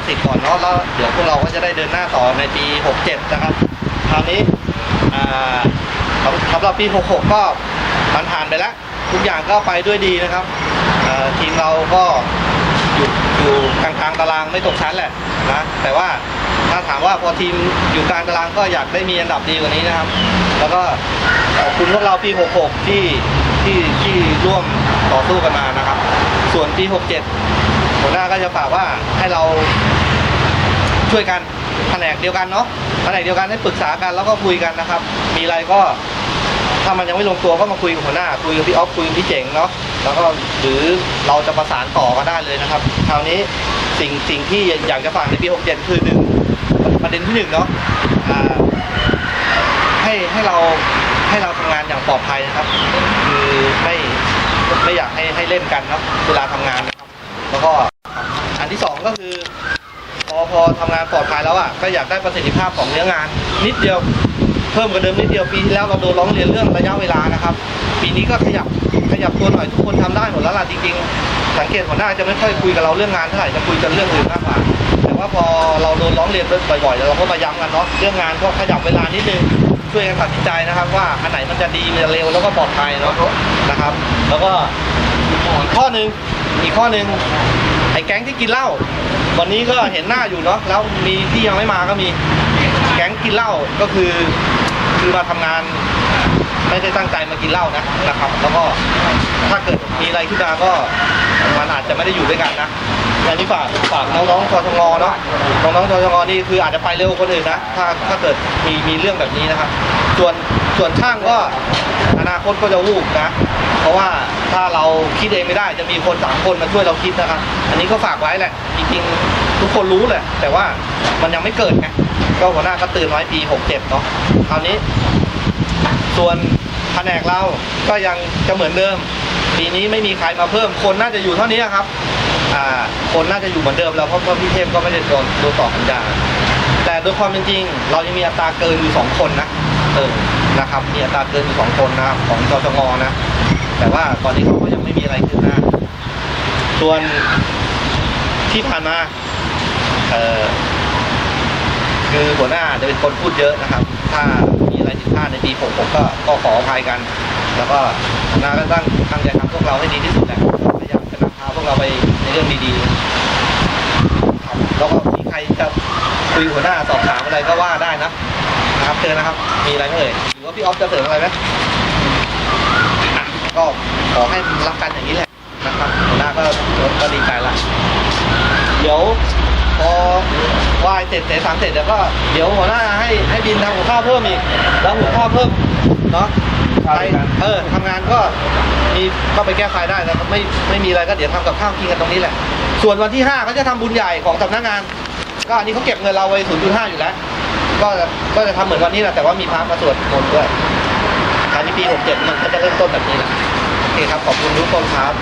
ศักดิ์สิทธิ์ก่อนเนาะแล้วเดี๋ยวพวกเราก็จะได้เดินหน้าต่อในปี 67 นะครับคราวนี้สำหรับปี 66 ก็มันผ่านไปแล้ว ทุกอย่างก็ไปด้วยดีนะครับทีมเราก็อยู่อยู่กลางๆตารางไม่ตกชั้นแหละนะแต่ว่าถ้าถามว่าพอทีมอยู่กลางตารางก็อยากได้มีอันดับดีกว่านี้นะครับ แล้วก็ขอบคุณพวกเราปี 66 ที่ที่ที่ร่วมต่อสู้กันมานะครับ ส่วนปี 67 หัวหน้าก็จะฝากว่าให้เราช่วยกันแผนกเดียวกันเนาะแผนกเดียวกันให้ปรึกษากันแล้วก็คุยกันนะครับ มีอะไรก็ถ้ามันยังไม่ลงตัวก็มาคุยกับหัวหน้า คุยกับพี่ออฟคุยกับพี่เจ๋งเนาะแล้วก็หรือเราจะประสานต่อก็ได้เลยนะครับ คราวนี้สิ่งสิ่งที่อยากจะฝากในปี67คือหนึ่งประเด็นที่หนึ่งเนาะให้ให้เราให้เราทำงานอย่างปลอดภัยนะครับ คือไม่ไม่อยากให้ให้เล่นกันเนาะเวลาทำงานนะครับ แล้วก็ ที่สองก็คือพอพอทำงานปลอดภัยแล้วอะก็อยากได้ประสิทธิภาพของเนื้องาน นิดเดียวเพิ่มกว่าเดิมนิดเดียวปีที่แล้วเราโดนร้องเรียนเรื่องระยะเวลานะครับ ปีนี้ก็ขยับขยับตัวหน่อยทุกคนทำได้หมดแล้วล่ะจริงๆ สังเกตหัวหน้าจะไม่ค่อยคุยกับเราเรื่องงานเท่าไหร่จะคุยกันเรื่องอื่นมากกว่าแต่ว่าพอเราโดนร้องเรียนบ่อยๆเราก็มาย้ำกันเนาะเรื่องงานก็ขยับเวลานิดนึงช่วยกันตัดสินใจนะครับ ว่าอันไหนมันจะดีมันจะเร็วแล้วก็ปลอดภัยเนาะนะครับ แล้วก็อีกข้อหนึ่งอีกข้อหนึ่ง ไอ้แก๊งที่กินเหล้าวันนี้ก็เห็นหน้าอยู่เนาะแล้วมีที่ยังไม่มาก็มีแก๊งกินเหล้าก็คือ คือมาทำงานไม่ได้ตั้งใจมากินเหล้านะนะครับ แล้วก็ถ้าเกิดมีอะไรขึ้นมาก็มันอาจจะไม่ได้อยู่ด้วยกันนะอันนี้ฝากฝากน้องๆชชงเนาะน้องๆชชงนี่คืออาจจะไปเร็วกว่าคนอื่นนะถ้าถ้าเกิดมีมีเรื่องแบบนี้นะครับ ส่วนส่วนช่างก็อนาคตก็จะวูบนะ เพราะว่าถ้าเราคิดเองไม่ได้จะมีคนสามคนมาช่วยเราคิดนะครับ อันนี้ก็ฝากไว้แหละ จริงๆ ทุกคนรู้แหละ แต่ว่ามันยังไม่เกิดไงก็หัวหน้าก็ตื่นไว้ปี67เจ็ดเนาะคราวนี้ ส่วนแผนกเราก็ยังจะเหมือนเดิม ปีนี้ไม่มีใครมาเพิ่ม คนน่าจะอยู่เท่านี้ครับอ่าคนน่าจะอยู่เหมือนเดิมแล้วเพราะเพราะพี่เทพก็ไม่ได้โดนโดนต่อสัญญาแต่โดยความเป็นจริง เรายังมีอัตราเกินอยู่สองคนนะ เออนะครับมีอัตราเกินอยู่สองคนนะครับของจจงนะ แต่ว่าตอนนี้เขาก็ยังไม่มีอะไรคืบหน้า ส่วนที่ผ่านมาเอ่อคือหัวหน้าจะเป็นคนพูดเยอะนะครับ ถ้ามีอะไรผิดพลาดในปีผมผมก็ก็ขออภัยกัน แล้วก็หัวหน้าก็ตั้งตั้งใจทำพวกเราให้ดีที่สุดแหละพยายามจะนำพาพวกเราไปในเรื่องดีๆครับแล้วก็มีใครจะ คุยหัวหน้าสอบถามอะไรก็ว่าได้นะนะครับเชิญนะครับ มีอะไรไหมเอ่ยหรือว่าพี่ออฟจะเสริมอะไรไหมอะก็ขอให้รักกันอย่างนี้แหละนะครับหัวหน้าก็ก็ดีใจละเดี๋ยวพอไหวายเสร็จเสร็จสามเสร็จเดี๋ยวก็เดี๋ยวหัวหน้าให้ให้บินทำหัวข้าวเพิ่มอีกแล้วหัวข้าวเพิ่มเนาะใครเออทำงานก็มีก็ไปแก้ไฟได้แล้วไม่ไม่มีอะไรก็เดี๋ยวทำกับข้าวกินกันตรงนี้แหละ ส่วนวันที่ห้าเขาจะทำบุญใหญ่ของสำนักงาน ก็อันนี้เขาเก็บเงินเราไว้ศูนย์จุดห้าอยู่แล้ว ก็ก็จะทำเหมือนวันนี้แหละแต่ว่ามีพระมาสวดมนต์ด้วยคราวนี้ปีหกเจ็ดมันก็จะเริ่มต้นแบบนี้แหละโอเคครับขอบคุณทุกคนครับ